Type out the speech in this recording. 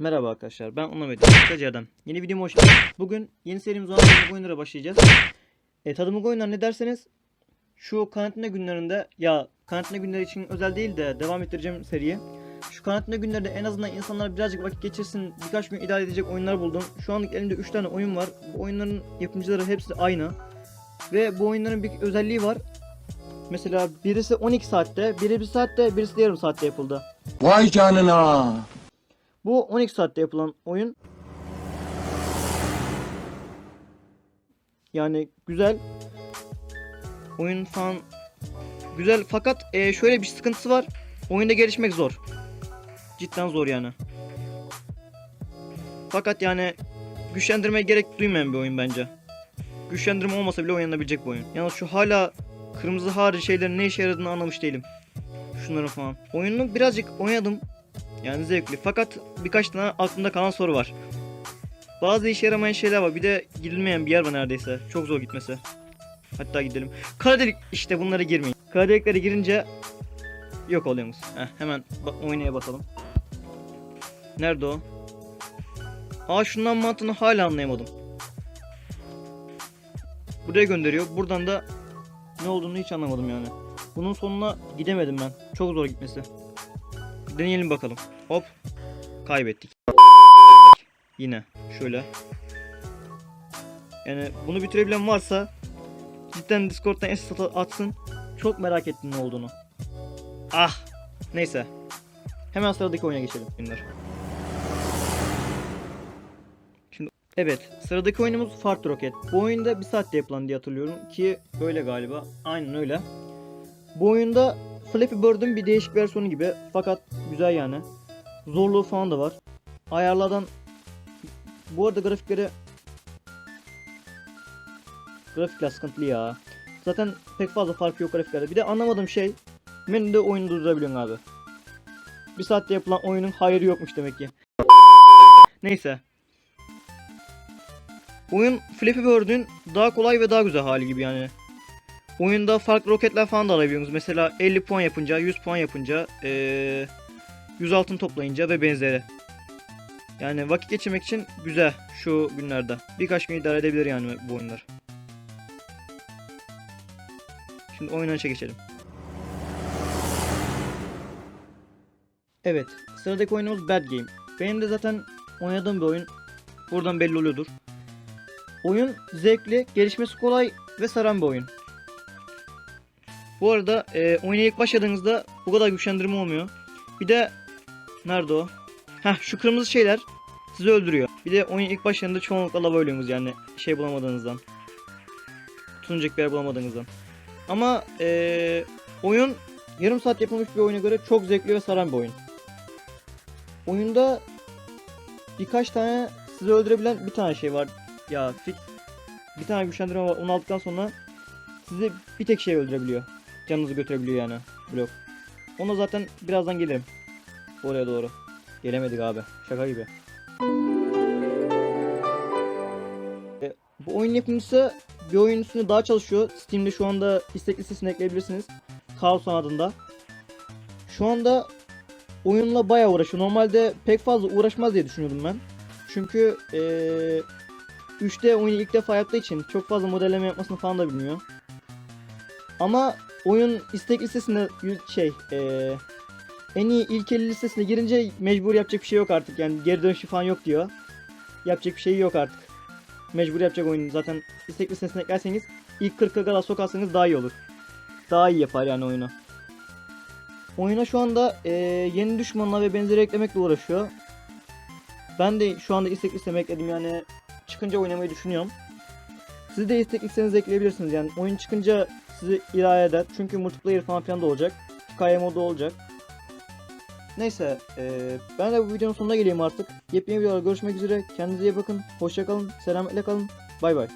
Merhaba arkadaşlar ben Onur Kısaca Adam. Yeni videoma hoş geldiniz. Bugün yeni serimiz olan tadımlık oyunlara başlayacağız. E, tadımlık oyunlar ne derseniz şu karantina günlerinde ya karantina günleri için özel değil de devam ettireceğim seriyi. Şu karantina günlerinde en azından insanlar birazcık vakit geçirsin birkaç gün idare edecek oyunlar buldum. Şu anlık elimde 3 tane oyun var. Bu oyunların yapımcıları hepsi aynı. Ve bu oyunların bir özelliği var. Mesela birisi 12 saatte, biri 1 saatte, birisi de yarım saatte yapıldı. Vay canına. Bu 12 saatte yapılan oyun. Yani güzel. Oyun falan güzel fakat e, şöyle bir sıkıntısı var. Oyunda gelişmek zor. Cidden zor yani. Fakat yani güçlendirmeye gerek duymayan bir oyun bence. Güçlendirme olmasa bile oynanabilecek bir oyun. Yalnız şu hala kırmızı harici şeylerin ne işe yaradığını anlamış değilim. Şunların falan. Oyunu birazcık oynadım. Yani zevkli. Fakat birkaç tane aklımda kalan soru var. Bazı işe yaramayan şeyler var. Bir de gidilmeyen bir yer var neredeyse. Çok zor gitmesi. Hatta gidelim. Kara delik işte bunlara girmeyin. Kara deliklere girince yok oluyorsunuz. Heh, hemen oynaya bakalım. Nerede o? Aa şundan mantığını hala anlayamadım. Buraya gönderiyor. Buradan da ne olduğunu hiç anlamadım yani. Bunun sonuna gidemedim ben. Çok zor gitmesi. Deneyelim bakalım. Hop. Kaybettik. Yine şöyle. Yani bunu bitirebilen varsa cidden Discord'dan SS atsın. Çok merak ettim ne olduğunu. Ah. Neyse. Hemen sıradaki oyuna geçelim. Günler. Evet sıradaki oyunumuz Fart Rocket. Bu oyunda bir saatte yapılan diye hatırlıyorum ki öyle galiba. Aynen öyle. Bu oyunda Flappy Bird'ün bir değişik versiyonu gibi fakat güzel yani. Zorluğu falan da var. Ayarlardan bu arada grafikleri Grafikler sıkıntılı ya. Zaten pek fazla fark yok grafiklerde. Bir de anlamadığım şey menüde oyunu durdurabiliyorsun abi. Bir saatte yapılan oyunun hayrı yokmuş demek ki. Neyse. Oyun Flappy Bird'ün daha kolay ve daha güzel hali gibi yani. Oyunda farklı roketler falan da alabiliyorsunuz. Mesela 50 puan yapınca, 100 puan yapınca, eee 100 altın toplayınca ve benzeri. Yani vakit geçirmek için güzel şu günlerde. Birkaç gün idare edebilir yani bu oyunlar. Şimdi oynanışa geçelim. Evet, sıradaki oyunumuz Bad Game. Benim de zaten oynadığım bir oyun. Buradan belli oluyordur. Oyun zevkli, gelişmesi kolay ve saran bir oyun. Bu arada e, oyuna ilk başladığınızda bu kadar güçlendirme olmuyor. Bir de nerede o? Heh şu kırmızı şeyler sizi öldürüyor. Bir de oyun ilk başlarında çoğunlukla lava ölüyorsunuz yani şey bulamadığınızdan. Tutunacak bir yer bulamadığınızdan. Ama e, oyun yarım saat yapılmış bir oyuna göre çok zevkli ve saran bir oyun. Oyunda birkaç tane sizi öldürebilen bir tane şey var. Ya fix bir tane güçlendirme var. Onu aldıktan sonra sizi bir tek şey öldürebiliyor. Canınızı götürebiliyor yani blok. Ona zaten birazdan gelirim. Oraya doğru. Gelemedik abi. Şaka gibi. E, bu oyun yapımcısı bir oyun üstünde daha çalışıyor. Steam'de şu anda istek listesine ekleyebilirsiniz. Kaosan adında. Şu anda oyunla bayağı uğraşıyor. Normalde pek fazla uğraşmaz diye düşünüyordum ben. Çünkü eee 3D oyunu ilk defa yaptığı için çok fazla modelleme yapmasını falan da bilmiyor. Ama oyun istek listesinde yüz- şey eee en iyi ilk 50 listesine girince mecbur yapacak bir şey yok artık yani geri dönüşü falan yok diyor. Yapacak bir şey yok artık. Mecbur yapacak oyunu zaten istek listesine eklerseniz ilk 40'a kadar sokarsanız daha iyi olur. Daha iyi yapar yani oyunu. Oyuna şu anda eee, yeni düşmanlar ve benzeri eklemekle uğraşıyor. Ben de şu anda istek listeme ekledim yani çıkınca oynamayı düşünüyorum. Siz de istek listenize ekleyebilirsiniz yani oyun çıkınca sizi ilave eder. Çünkü multiplayer falan filan da olacak. Hikaye modu olacak. Neyse eee, ben de bu videonun sonuna geleyim artık. Yepyeni videolarda görüşmek üzere. Kendinize iyi bakın. Hoşçakalın. Selametle kalın. Bay bay.